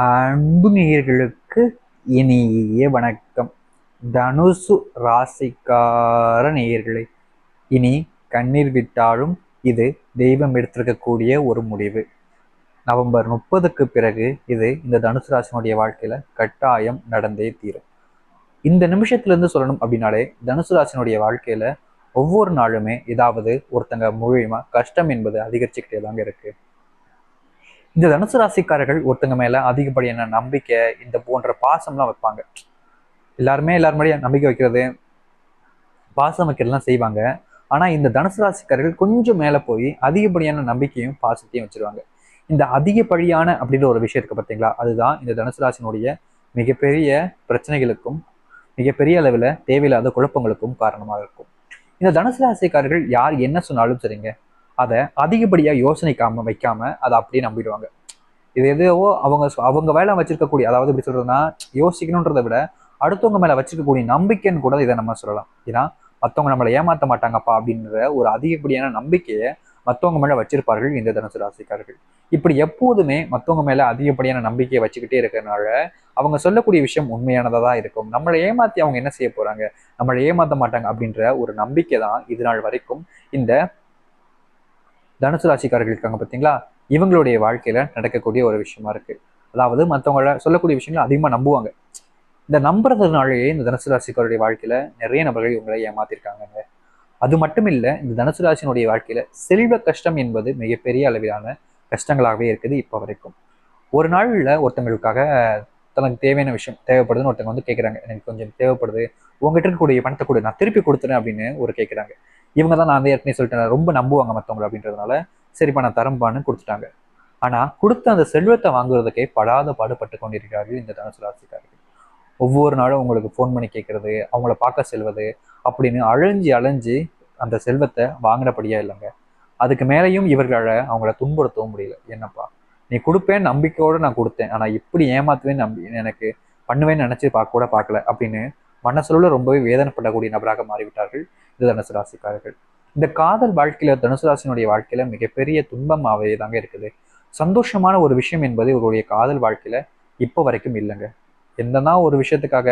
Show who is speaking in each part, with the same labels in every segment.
Speaker 1: அன்பு நேயர்களுக்கு இனிய வணக்கம். தனுசு ராசிக்கார நேயர்களே இனி கண்ணீர் விட்டாலும் இது தெய்வம் எடுத்திருக்கக்கூடிய ஒரு முடிவு. நவம்பர் முப்பதுக்கு பிறகு இது இந்த தனுசு ராசினுடைய வாழ்க்கையில கட்டாயம் நடந்தே தீரும். இந்த நிமிஷத்துலேருந்து சொல்லணும் அப்படின்னாலே தனுசு ராசினுடைய வாழ்க்கையில ஒவ்வொரு நாளுமே ஏதாவது ஒருத்தங்க மூலியமா கஷ்டம் என்பது அதிகரிச்சுக்கிட்டே தாங்க இருக்கு. இந்த தனுசு ராசிக்காரர்கள் ஒருத்தங்க மேல அதிகப்படியான நம்பிக்கை இந்த போன்ற பாசம்லாம் வைப்பாங்க. எல்லாருமே எல்லாரும் நம்பிக்கை வைக்கிறது பாசம் வைக்கிறதுலாம் செய்வாங்க. ஆனா இந்த தனுசு ராசிக்காரர்கள் கொஞ்சம் மேல போய் அதிகப்படியான நம்பிக்கையும் பாசத்தையும் வச்சிருவாங்க. இந்த அதிகப்படியான அப்படின்ற ஒரு விஷயம் இருக்கு பார்த்தீங்களா அதுதான் இந்த தனுசு ராசினுடைய மிகப்பெரிய பிரச்சனைகளுக்கும் மிகப்பெரிய அளவில் தேவையில்லாத குழப்பங்களுக்கும் காரணமாக இருக்கும். இந்த தனுசு ராசிக்காரர்கள் யார் என்ன சொன்னாலும் சரிங்க. அதை அதிகப்படியாக யோசனைக்காம வைக்காம அதை அப்படியே நம்பிடுவாங்க. இது எதுவோ அவங்க அவங்க வேலை வச்சிருக்கக்கூடிய அதாவது எப்படி சொல்றதுன்னா யோசிக்கணுன்றதை விட அடுத்தவங்க மேலே வச்சிருக்கக்கூடிய நம்பிக்கைன்னு கூட இதை நம்ம சொல்லலாம். ஏன்னா மற்றவங்க நம்மளை ஏமாற்ற மாட்டாங்கப்பா அப்படின்ற ஒரு அதிகப்படியான நம்பிக்கையை மற்றவங்க மேலே வச்சிருப்பார்கள் இந்த தனுசு ராசிக்காரர்கள். இப்படி எப்போதுமே மற்றவங்க மேலே அதிகப்படியான நம்பிக்கையை வச்சுக்கிட்டே இருக்கிறதுனால அவங்க சொல்லக்கூடிய விஷயம் உண்மையானதாக தான் இருக்கும். நம்மளை ஏமாற்றி அவங்க என்ன செய்ய போகிறாங்க நம்மளை ஏமாற்ற மாட்டாங்க அப்படின்ற ஒரு நம்பிக்கை தான் இது நாள் வரைக்கும் இந்த தனுசு ராசிக்காரர்கள் இருக்காங்க பார்த்தீங்களா? இவங்களுடைய வாழ்க்கையில நடக்கக்கூடிய ஒரு விஷயமா இருக்கு. அதாவது மற்றவங்கள சொல்லக்கூடிய விஷயங்களை அதிகமா நம்புவாங்க. இந்த நம்புறதுனாலேயே இந்த தனுசு ராசிக்காரருடைய வாழ்க்கையில நிறைய நபர்கள் இவங்களை ஏமாத்திருக்காங்க அது மட்டும் இல்ல இந்த தனுசு ராசினுடைய வாழ்க்கையில செல்வ கஷ்டம் என்பது மிகப்பெரிய அளவிலான கஷ்டங்களாகவே இருக்குது இப்போ வரைக்கும். ஒரு நாள்ல ஒருத்தங்களுக்காக தனக்கு தேவையான விஷயம் தேவைப்படுதுன்னு ஒருத்தங்க வந்து கேட்குறாங்க எனக்கு கொஞ்சம் தேவைப்படுது. உங்ககிட்ட இருக்கக்கூடிய பணத்தை கொடு நான் திருப்பி கொடுத்துறேன் அப்படின்னு ஒரு கேட்குறாங்க இவங்க தான் நான் வந்து ஏற்கனவே சொல்லிட்டேன் ரொம்ப நம்புவாங்க மற்றவங்களை அப்படின்றதுனால. சரிப்பா நான் தரம்பான்னு கொடுத்துட்டாங்க. ஆனா கொடுத்த அந்த செல்வத்தை வாங்குறதுக்கே படாத பாடுபட்டு கொண்டிருக்கிறார்கள் இந்த தனுசு ராசிக்காரர்கள். ஒவ்வொரு நாளும் உங்களுக்கு ஃபோன் பண்ணி கேட்கறது அவங்கள பார்க்க செல்வது அப்படின்னு அழிஞ்சு அழிஞ்சு அந்த செல்வத்தை வாங்கினபடியா இல்லைங்க. அதுக்கு மேலேயும் இவர்களால் அவங்கள துன்புறுத்தவும் முடியல. என்னப்பா நீ கொடுப்பேன் நம்பிக்கையோடு நான் கொடுத்தேன். ஆனால் இப்படி ஏமாத்துவேன் நம்பி எனக்கு பண்ணுவேன்னு நினச்சி பார்க்க கூட பார்க்கல அப்படின்னு மனசுல ரொம்பவே வேதனைப்படக்கூடிய நபராக மாறிவிட்டார்கள் இந்த தனுசு ராசிக்காரர்கள். இந்த காதல் வாழ்க்கையில தனுசு ராசினுடைய வாழ்க்கையில மிகப்பெரிய துன்பமாகவே தாங்க இருக்குது. சந்தோஷமான ஒரு விஷயம் என்பது இவருடைய காதல் வாழ்க்கையில இப்போ வரைக்கும் இல்லைங்க. என்னதான் ஒரு விஷயத்துக்காக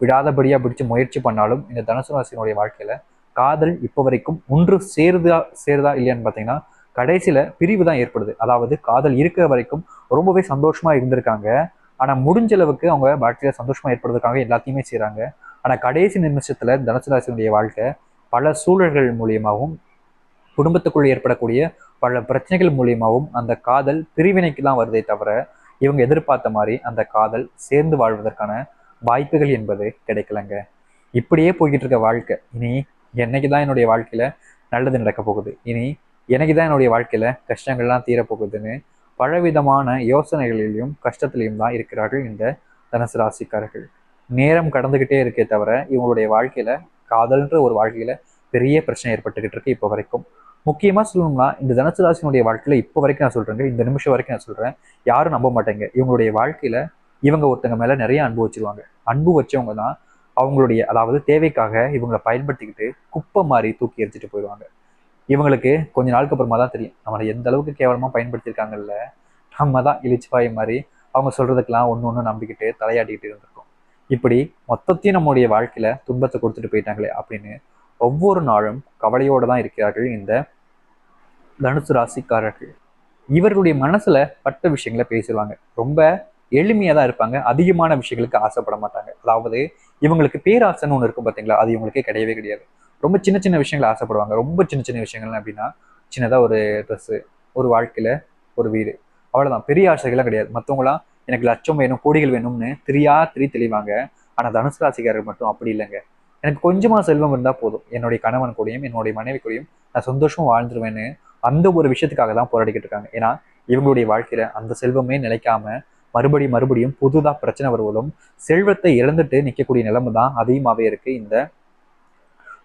Speaker 1: விடாதபடியா பிடிச்சு முயற்சி பண்ணாலும் இந்த தனுசு ராசினுடைய வாழ்க்கையில காதல் இப்போ வரைக்கும் ஒன்று சேருதா சேருதா இல்லையான்னு பார்த்தீங்கன்னா கடைசியில பிரிவு தான் ஏற்படுது. அதாவது காதல் இருக்கிற வரைக்கும் ரொம்பவே சந்தோஷமா இருந்திருக்காங்க. ஆனா முடிஞ்ச அளவுக்கு அவங்க வாழ்க்கையில சந்தோஷமா ஏற்படுறதுக்காக எல்லாத்தையுமே செய்யறாங்க ஆனால் கடைசி நிமிஷத்தில் தனுசு ராசினுடைய வாழ்க்கை பல சூழல்கள் மூலியமாகவும் குடும்பத்துக்குள் ஏற்படக்கூடிய பல பிரச்சனைகள் மூலியமாகவும் அந்த காதல் பிரிவினைக்கு தான் வருதே தவிர இவங்க எதிர்பார்த்த மாதிரி அந்த காதல் சேர்ந்து வாழ்வதற்கான வாய்ப்புகள் என்பது கிடைக்கலங்க. இப்படியே போய்கிட்டு இருக்க வாழ்க்கை இனி என்னைக்கு தான் என்னுடைய வாழ்க்கையில் நல்லது நடக்க போகுது? இனி எனக்கு தான் என்னுடைய வாழ்க்கையில் கஷ்டங்கள்லாம் தீரப்போகுதுன்னு பலவிதமான யோசனைகளிலும் கஷ்டத்திலையும் தான் இருக்கிறார்கள் இந்த தனுசு ராசிக்காரர்கள். நேரம் கடந்துக்கிட்டே இருக்கே தவிர இவங்களுடைய வாழ்க்கையில காதல்ன்ற ஒரு வாழ்க்கையில பெரிய பிரச்சனை ஏற்பட்டுக்கிட்டு இருக்கு இப்போ வரைக்கும். முக்கியமா சொல்லணும்னா இந்த தனுசு ராசினுடைய வாழ்க்கையில இப்போ வரைக்கும் நான் சொல்கிறேங்க இந்த நிமிஷம் வரைக்கும் நான் சொல்றேன். யாரும் நம்ப மாட்டேங்க. இவங்களுடைய வாழ்க்கையில இவங்க ஒருத்தங்க மேல நிறைய அன்பு வச்சிருவாங்க. அன்பு வச்சவங்க தான் அவங்களுடைய அதாவது தேவைக்காக இவங்களை பயன்படுத்திக்கிட்டு குப்பை மாதிரி தூக்கி எரிஞ்சிட்டு போயிடுவாங்க. இவங்களுக்கு கொஞ்ச நாளுக்கு அப்புறமா தான் தெரியும். நம்மளை எந்த அளவுக்கு கேவலமா பயன்படுத்தியிருக்காங்கல்ல. நம்ம தான் இழிச்சுப்பாய் மாதிரி அவங்க சொல்றதுக்கெல்லாம் ஒன்று ஒன்று நம்பிக்கிட்டு தலையாட்டிக்கிட்டு இருந்திருக்கோம். இப்படி மொத்தத்தையும் நம்முடைய வாழ்க்கையில துன்பத்தை கொடுத்துட்டு போயிட்டாங்களே அப்படின்னு ஒவ்வொரு நாளும் கவலையோடு தான் இருக்கிறார்கள் இந்த தனுசு ராசிக்காரர்கள். இவர்களுடைய மனசுல பட்ட விஷயங்களை பேசுவாங்க ரொம்ப எளிமையா தான் இருப்பாங்க. அதிகமான விஷயங்களுக்கு ஆசைப்பட மாட்டாங்க. அதாவது இவங்களுக்கு பேராசைன்னு ஒன்று இருக்கும் பார்த்தீங்களா அது இவங்களுக்கே கிடையவே கிடையாது. ரொம்ப சின்ன சின்ன விஷயங்களை ஆசைப்படுவாங்க. ரொம்ப சின்ன சின்ன விஷயங்கள் அப்படின்னா சின்னதாக ஒரு ட்ரெஸ்ஸு ஒரு வாழ்க்கையில் ஒரு வீடு. அவ்வளோதான் பெரிய ஆசைகள்லாம் கிடையாது. மற்றவங்களாம் எனக்கு லட்சம் வேணும் கோடிகள் வேணும்னு திரியா திரி தெளிவாங்க. ஆனா தனுசு ராசிக்காரர்கள் மட்டும் அப்படி இல்லைங்க. எனக்கு கொஞ்சமாக செல்வம் இருந்தா போதும். என்னுடைய கணவன் கூடயும் என்னுடைய மனைவி கூடயும் நான் சந்தோஷமாக வாழ்ந்துருவேன்னு அந்த ஒரு விஷயத்துக்காக தான் போராடிக்கிட்டு இருக்காங்க. ஏன்னா இவங்களுடைய வாழ்க்கையில அந்த செல்வமே நிலைக்காம மறுபடியும் மறுபடியும் புதுதா பிரச்சனை வருவதும் செல்வத்தை இழந்துட்டு நிற்கக்கூடிய நிலைமை தான் அதிகமாகவே இருக்கு இந்த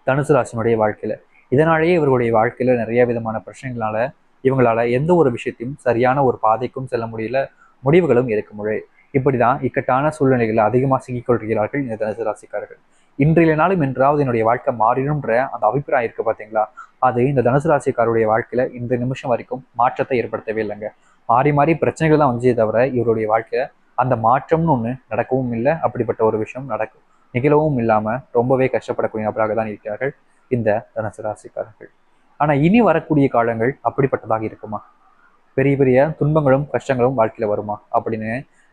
Speaker 1: தனுசு ராசினுடைய வாழ்க்கையில. இதனாலேயே இவர்களுடைய வாழ்க்கையில நிறைய விதமான பிரச்சனைகளால இவங்களால எந்த ஒரு விஷயத்தையும் சரியான ஒரு பாதைக்கும் செல்ல முடியல. முடிவுகளும் இருக்க முடியும் இப்படிதான் இக்கட்டான சூழ்நிலைகளை அதிகமாக சிக்கிக்கொள்கிறார்கள் இந்த தனுசு ராசிக்காரர்கள். இன்றைய நாளும் என்றாவது என்னுடைய வாழ்க்கை மாறிடும்ன்ற அந்த அபிப்பிராயம் இருக்கு பார்த்தீங்களா? அது இந்த தனுசு ராசிக்காருடைய வாழ்க்கையில இந்த நிமிஷம் வரைக்கும் மாற்றத்தை ஏற்படுத்தவே இல்லைங்க. மாறி மாறி பிரச்சனைகள் தான் வந்துச்சே தவிர இவருடைய வாழ்க்கையில அந்த மாற்றம்னு ஒன்று நடக்கவும் இல்லை. அப்படிப்பட்ட ஒரு விஷயம் நடக்கும். நிகழவும் இல்லாம ரொம்பவே கஷ்டப்படக்கூடிய நபராக தான் இருக்கிறார்கள் இந்த தனுசு ராசிக்காரர்கள். ஆனா இனி வரக்கூடிய காலங்கள் அப்படிப்பட்டதாக இருக்குமா? பெரிய பெரிய துன்பங்களும் கஷ்டங்களும் வாழ்க்கையில் வருமா? அப்படின்னு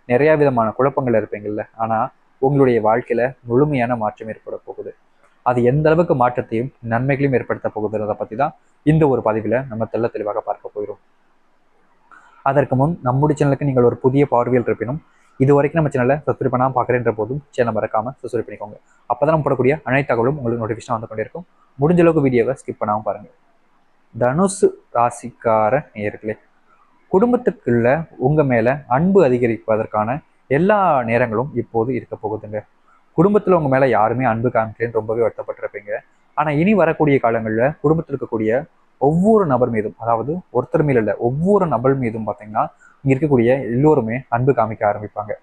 Speaker 1: நிறைய விதமான குழப்பங்கள் இருப்பீங்கல்ல. ஆனால் உங்களுடைய வாழ்க்கையில் முழுமையான மாற்றம் ஏற்பட போகுது. அது எந்த அளவுக்கு மாற்றத்தையும் நன்மைகளையும் ஏற்படுத்த போகுதுன்றதை பற்றி தான் இந்த ஒரு பதிவில் நம்ம தெல்ல தெளிவாக பார்க்க போயிடும் அதற்கு முன் நம்முடைய சேனலுக்கு நீங்கள் ஒரு புதிய பார்வையில் இருப்பினும் இது வரைக்கும் நம்ம சேனலை சப்ஸ்கிரைப் பண்ணாமல் பார்க்குறேன்ற போதும் சேனல் மறக்காமல் சப்ஸ்கிரைப் பண்ணிக்கோங்க. அப்போ தான் நம்ம போடக்கூடிய அனைத்து தகவலும் உங்களுக்கு நோட்டிஃபிகேஷன் வந்து கொண்டிருக்கும். முடிஞ்ச அளவுக்கு வீடியோவை ஸ்கிப் பண்ணாமல் பாருங்கள் தனுசு ராசிக்கார நேர்களே குடும்பத்துக்குள்ள உங்க மேல அன்பு அதிகரிப்பதற்கான எல்லா நேரங்களும் இப்போது இருக்க போகுதுங்க. குடும்பத்துல உங்க மேல யாருமே அன்பு காமிக்கலன்னு ரொம்பவே வருத்தப்பட்டிருப்பீங்க. ஆனா இனி வரக்கூடிய காலங்கள்ல குடும்பத்தில் இருக்கக்கூடிய ஒவ்வொரு நபர் மீதும் அதாவது ஒருத்தர் மேல இல்ல ஒவ்வொரு நபர் மீதும் பாத்தீங்கன்னா இங்க இருக்கக்கூடிய எல்லோருமே அன்பு காமிக்க ஆரம்பிப்பாங்க.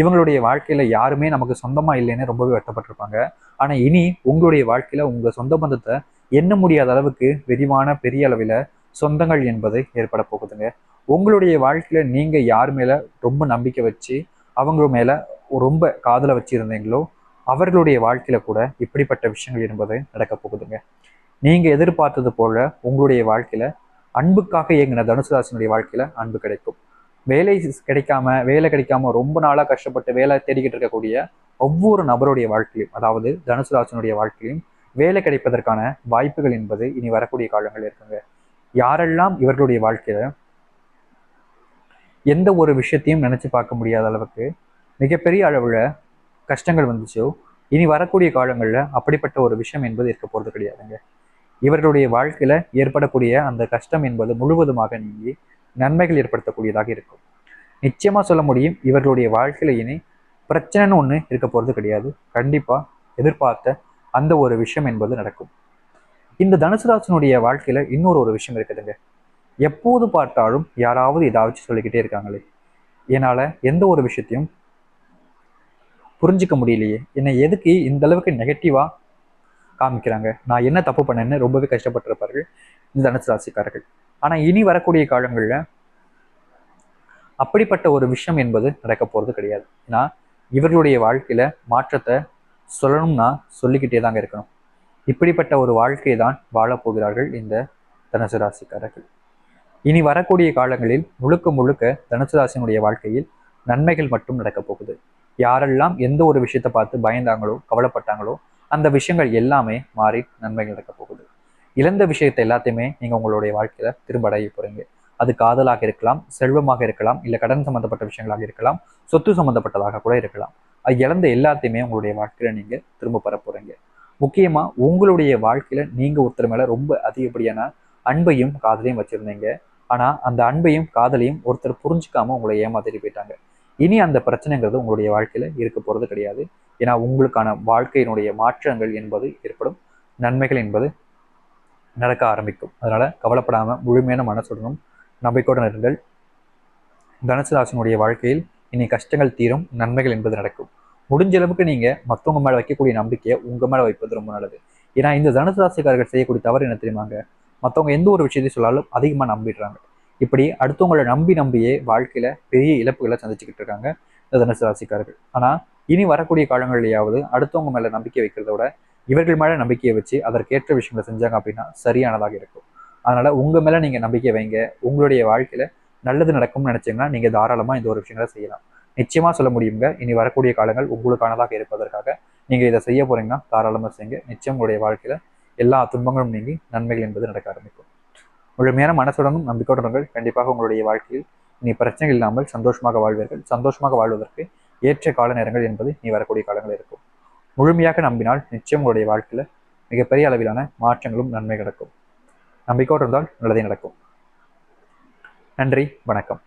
Speaker 1: இவங்களுடைய வாழ்க்கையில யாருமே நமக்கு சொந்தமா இல்லைன்னு ரொம்பவே வருத்தப்பட்டிருப்பாங்க. ஆனா இனி உங்களுடைய வாழ்க்கையில உங்க சொந்த பந்தத்தை எண்ண முடியாத அளவுக்கு விரிவான பெரிய அளவில் சொந்தங்கள் என்பது ஏற்பட போகுதுங்க. உங்களுடைய வாழ்க்கையில் நீங்கள் யார் மேலே ரொம்ப நம்பிக்கை வச்சு அவங்க மேலே ரொம்ப காதலை வச்சுருந்தீங்களோ அவர்களுடைய வாழ்க்கையில் கூட இப்படிப்பட்ட விஷயங்கள் என்பது நடக்க போகுதுங்க. நீங்கள் எதிர்பார்த்தது போல உங்களுடைய வாழ்க்கையில் அன்புக்காக இயங்கின தனுசு வாழ்க்கையில் அன்பு கிடைக்கும். வேலை கிடைக்காம வேலை கிடைக்காம ரொம்ப நாளாக கஷ்டப்பட்டு வேலை தேடிக்கிட்டு இருக்கக்கூடிய ஒவ்வொரு நபருடைய வாழ்க்கையிலும் அதாவது தனுசுராசனுடைய வாழ்க்கையிலும் வேலை கிடைப்பதற்கான வாய்ப்புகள் என்பது இனி வரக்கூடிய காலங்கள் இருக்குங்க. யாரெல்லாம் இவர்களுடைய வாழ்க்கையில எந்த ஒரு விஷயத்தையும் நினைச்சு பார்க்க முடியாத அளவுக்கு மிகப்பெரிய அளவுல கஷ்டங்கள் வந்துச்சோ. இனி வரக்கூடிய காலங்களில் அப்படிப்பட்ட ஒரு விஷயம் என்பது இருக்க போறது கிடையாதுங்க. இவர்களுடைய வாழ்க்கையில ஏற்படக்கூடிய அந்த கஷ்டம் என்பது முழுவதுமாக நீங்கி நன்மைகள் ஏற்படுத்தக்கூடியதாக இருக்கும். நிச்சயமா சொல்ல முடியும் இவர்களுடைய வாழ்க்கையில இனி பிரச்சனைன்னு ஒண்ணு இருக்க போறது கிடையாது. கண்டிப்பா எதிர்பார்த்த அந்த ஒரு விஷயம் என்பது நடக்கும். இந்த தனுசு ராசினுடைய வாழ்க்கையில இன்னொரு ஒரு விஷயம் இருக்குதுங்க. எப்போது பார்த்தாலும் யாராவது ஏதாச்சும் சொல்லிக்கிட்டே இருக்காங்களே. என்னால் எந்த ஒரு விஷயத்தையும் புரிஞ்சுக்க முடியலையே. என்னை எதுக்கு இந்த அளவுக்கு நெகட்டிவாக காமிக்கிறாங்க? நான் என்ன தப்பு பண்ணேன்னு ரொம்பவே கஷ்டப்பட்டிருப்பார்கள் இந்த தனுசு ராசிக்காரர்கள். ஆனால் இனி வரக்கூடிய காலங்களில் அப்படிப்பட்ட ஒரு விஷயம் என்பது நடக்க போகிறது கிடையாது. ஏன்னா இவர்களுடைய வாழ்க்கையில் மாற்றத்தை சொல்லணும்னா சொல்லிக்கிட்டே தாங்க இருக்கணும். இப்படிப்பட்ட ஒரு வாழ்க்கையை தான் வாழப்போகிறார்கள் இந்த தனுசு ராசிக்காரர்கள். இனி வரக்கூடிய காலங்களில் முழுக்க முழுக்க தனுசுராசினுடைய வாழ்க்கையில் நன்மைகள் மட்டும் நடக்கப் போகுது. யாரெல்லாம் எந்த ஒரு விஷயத்தை பார்த்து பயந்தாங்களோ கவலைப்பட்டாங்களோ அந்த விஷயங்கள் எல்லாமே மாறி நன்மைகள் நடக்கப் போகுது. இழந்த விஷயத்தை எல்லாத்தையுமே நீங்கள் உங்களுடைய வாழ்க்கையில திரும்ப அடைய போறீங்க. அது காதலாக இருக்கலாம் செல்வமாக இருக்கலாம் இல்லை கடன் சம்பந்தப்பட்ட விஷயங்களாக இருக்கலாம் சொத்து சம்பந்தப்பட்டதாக கூட இருக்கலாம். அது இழந்த எல்லாத்தையுமே உங்களுடைய வாழ்க்கையில நீங்கள் திரும்ப பெற போறீங்க. முக்கியமாக உங்களுடைய வாழ்க்கையில நீங்கள் ஒருத்தர் மேலே ரொம்ப அதிகப்படியான அன்பையும் காதலையும் வச்சுருந்தீங்க. ஆனால் அந்த அன்பையும் காதலையும் ஒருத்தர் புரிஞ்சிக்காமல் உங்களை ஏமாத்திட்டு போயிட்டாங்க. இனி அந்த பிரச்சனைங்கிறது உங்களுடைய வாழ்க்கையில் இருக்க போகிறது கிடையாது. ஏன்னா உங்களுக்கான வாழ்க்கையினுடைய மாற்றங்கள் என்பது ஏற்படும். நன்மைகள் என்பது நடக்க ஆரம்பிக்கும். அதனால் கவலைப்படாமல் முழுமையான மனசுடனும் நம்பிக்கையுடன் இருங்கள். தனுசு ராசினுடைய வாழ்க்கையில் இனி கஷ்டங்கள் தீரும் நன்மைகள் என்பது நடக்கும். முடிஞ்ச அளவுக்கு நீங்கள் மற்றவங்க மேலே வைக்கக்கூடிய நம்பிக்கையை உங்கள் மேலே வைப்பது ரொம்ப நல்லது. ஏன்னா இந்த தனுசு ராசிக்காரர்கள் செய்யக்கூடிய தவறு என்ன தெரியுமாங்க? மற்றவங்க எந்த ஒரு விஷயத்தையும் சொல்லாலும் அதிகமாக நம்பிடுறாங்க. இப்படி அடுத்தவங்களை நம்பி நம்பியே வாழ்க்கையில் பெரிய இழப்புகளை சந்திச்சுக்கிட்டு இருக்காங்க இந்த தனுசு ராசிக்காரர்கள். ஆனால் இனி வரக்கூடிய காலங்களிலேயாவது அடுத்தவங்க மேலே நம்பிக்கை வைக்கிறத விட இவர்கள் மேலே நம்பிக்கையை வச்சு அதற்கேற்ற விஷயங்களை செஞ்சாங்க அப்படின்னா சரியானதாக இருக்கும். அதனால உங்கள் மேலே நீங்கள் நம்பிக்கை வைங்க. உங்களுடைய வாழ்க்கையில் நல்லது நடக்கும்னு நினச்சிங்கன்னா நீங்கள் தாராளமாக இந்த ஒரு விஷயங்களை செய்யலாம். நிச்சயமாக சொல்ல முடியுங்க. இனி வரக்கூடிய காலங்கள் உங்களுக்கானதாக இருப்பதற்காக நீங்கள் இதை செய்ய போகிறீங்கன்னா தாராளமாக செய்யுங்க. நிச்சயம் உங்களுடைய வாழ்க்கையில் எல்லா துன்பங்களும் நீங்கி நன்மைகள் என்பது நடக்க ஆரம்பிக்கும். முழுமையான மனசுடனும் நம்பிக்கையுடனுங்கள். கண்டிப்பாக உங்களுடைய வாழ்க்கையில் நீ பிரச்சனைகள் இல்லாமல் சந்தோஷமாக வாழ்வீர்கள். சந்தோஷமாக வாழ்வதற்கு ஏற்ற கால நேரங்கள் என்பது நீ வரக்கூடிய காலங்கள் இருக்கும். முழுமையாக நம்பினால் நிச்சயம் உங்களுடைய வாழ்க்கையில் மிகப்பெரிய அளவிலான மாற்றங்களும் நன்மை நடக்கும். நம்பிக்கையோடு இருந்தால் நல்லதே நடக்கும். நன்றி. வணக்கம்.